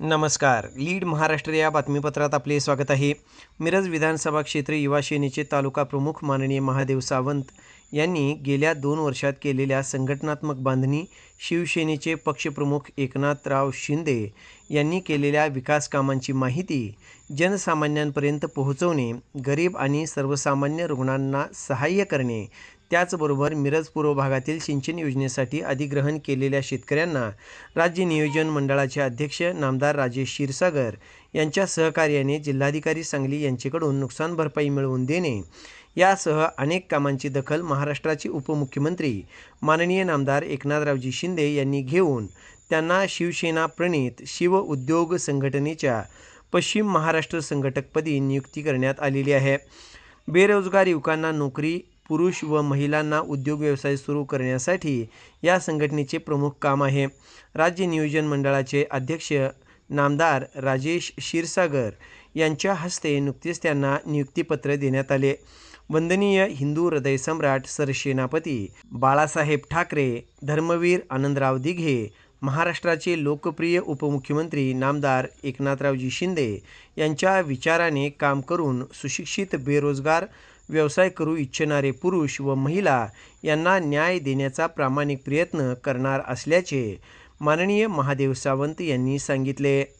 नमस्कार. लीड महाराष्ट्र या बातमीपत्रात आपले स्वागत आहे. मिरज विधानसभा क्षेत्र युवा सेनेचे तालुका प्रमुख माननीय महादेव सावंत यांनी गेल्या दोन वर्षात केलेल्या संघटनात्मक बांधणी शिवसेनेचे पक्षप्रमुख एकनाथराव शिंदे यांनी केलेल्या विकास कामांची माहिती जनसामान्यांपर्यंत पोहोचवणे गरीब आणि सर्वसामान्य रुग्णांना सहाय्य करणे त्याचबरोबर मिरज पूर्व भागातील सिंचन योजनेसाठी अधिग्रहण केलेल्या शेतकऱ्यांना राज्य नियोजन मंडळाचे अध्यक्ष नामदार राजेश क्षीरसागर यांच्या सहकार्याने जिल्हाधिकारी सांगली यांच्याकडून नुकसान भरपाई मिळवून देणे. यासह अनेक कामांची दखल महाराष्ट्राचे उपमुख्यमंत्री माननीय नामदार एकनाथरावजी शिंदे यांनी घेऊन त्यांना शिवसेना प्रणित शिव उद्योग संघटनेच्या पश्चिम महाराष्ट्र संघटकपदी नियुक्ती करण्यात आलेली आहे. बेरोजगार युवकांना नोकरी पुरुष व महिलांना उद्योग व्यवसाय सुरू करण्यासाठी या संघटनेचे प्रमुख काम आहे. राज्य नियोजन मंडळाचे अध्यक्ष नामदार राजेश क्षीरसागर यांच्या हस्ते नुकतेच त्यांना नियुक्तीपत्र देण्यात आले. वंदनीय हिंदू हृदय सम्राट सरसेनापती बाळासाहेब ठाकरे धर्मवीर आनंदराव दिघे महाराष्ट्राचे लोकप्रिय उपमुख्यमंत्री नामदार एकनाथरावजी शिंदे यांच्या विचाराने काम करून सुशिक्षित बेरोजगार व्यवसाय करू इच्छिणारे पुरुष व महिला यांना न्याय देण्याचा प्रामाणिक प्रयत्न करणार असल्याचे माननीय महादेव सावंत यांनी सांगितले.